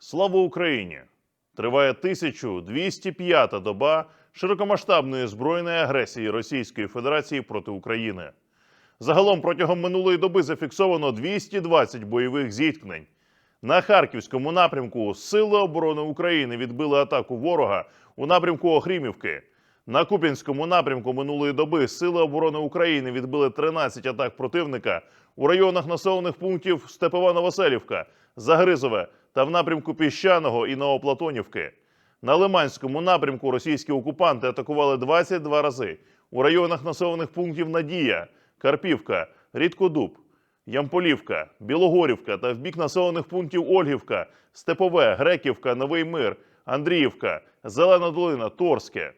Слава Україні! Триває 1205-та доба широкомасштабної збройної агресії Російської Федерації проти України. Загалом протягом минулої доби зафіксовано 220 бойових зіткнень. На харківському напрямку Сили оборони України відбили атаку ворога у напрямку Охрімівки. На Куп'янському напрямку минулої доби Сили оборони України відбили 13 атак противника у районах населених пунктів Степова-Новоселівка, Загризове та в напрямку Піщаного і Новоплатонівки. На Лиманському напрямку російські окупанти атакували 22 рази у районах населених пунктів Надія, Карпівка, Рідкодуб, Ямполівка, Білогорівка та в бік населених пунктів Ольгівка, Степове, Греківка, Новий Мир, Андріївка, Зелена Долина, Торське.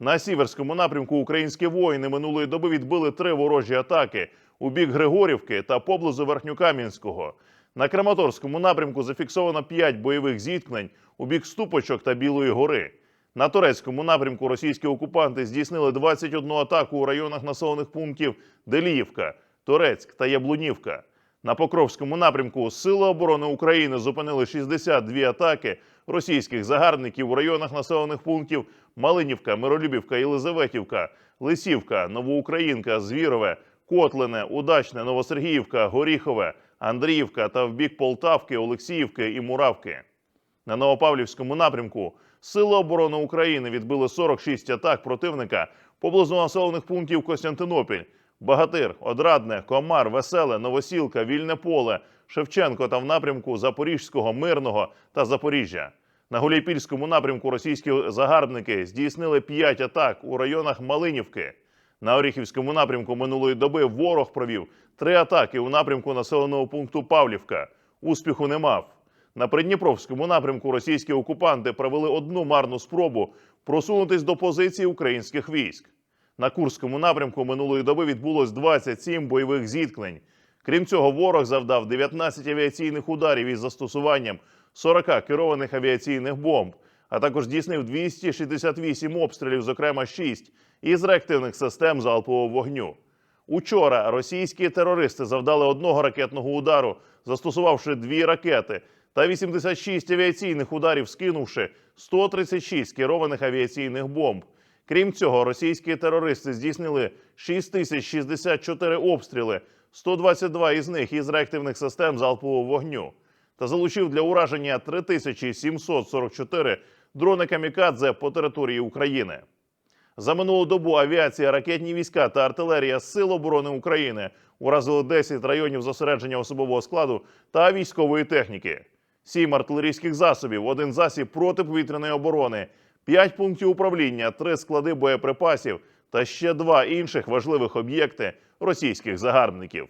На сіверському напрямку українські воїни минулої доби відбили три ворожі атаки у бік Григорівки та поблизу Верхньокам'янського. На Краматорському напрямку зафіксовано 5 бойових зіткнень у бік Ступочок та Білої гори. На турецькому напрямку російські окупанти здійснили 21 атаку у районах населених пунктів Деліївка, Торецьк та Яблунівка. На Покровському напрямку Сили оборони України зупинили 62 атаки російських загарбників у районах населених пунктів Малинівка, Миролюбівка, Єлизаветівка, Лисівка, Новоукраїнка, Звірове, Котлине, Удачне, Новосергіївка, Горіхове, Андріївка та в бік Полтавки, Олексіївки і Муравки. На Новопавлівському напрямку Сили оборони України відбили 46 атак противника поблизу населених пунктів Костянтинопіль, Багатир, Одрадне, Комар, Веселе, Новосілка, Вільне Поле, Шевченко та в напрямку Запорізького, Мирного та Запоріжжя. На Гуляйпільському напрямку російські загарбники здійснили 5 атак у районах Малинівки. На Оріхівському напрямку минулої доби ворог провів три атаки у напрямку населеного пункту Павлівка. Успіху не мав. На Придніпровському напрямку російські окупанти провели одну марну спробу просунутись до позиції українських військ. На Курському напрямку минулої доби відбулось 27 бойових зіткнень. Крім цього, ворог завдав 19 авіаційних ударів із застосуванням 40 керованих авіаційних бомб, а також здійснив 268 обстрілів, зокрема 6 із реактивних систем залпового вогню. Учора російські терористи завдали одного ракетного удару, застосувавши дві ракети, та 86 авіаційних ударів, скинувши 136 керованих авіаційних бомб. Крім цього, російські терористи здійснили 6064 обстріли, 122 із них із реактивних систем залпового вогню, та залучив для ураження 3744 дрони камікадзе по території України. За минулу добу авіація, ракетні війська та артилерія Сил оборони України уразили 10 районів зосередження особового складу та військової техніки, 7 артилерійських засобів, один засіб протиповітряної оборони, 5 пунктів управління, 3 склади боєприпасів та ще два інших важливих об'єкти російських загарбників.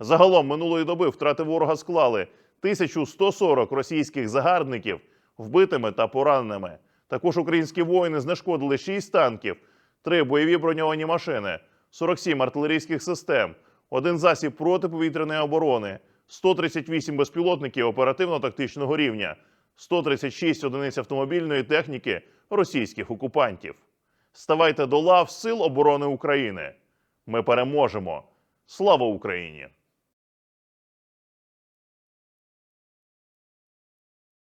Загалом минулої доби втрати ворога склали 1140 російських загарбників вбитими та пораненими. Також українські воїни знешкодили 6 танків, 3 бойові броньовані машини, 47 артилерійських систем, один засіб протиповітряної оборони, 138 безпілотників оперативно-тактичного рівня, 136 одиниць автомобільної техніки російських окупантів. Ставайте до лав Сил оборони України. Ми переможемо. Слава Україні!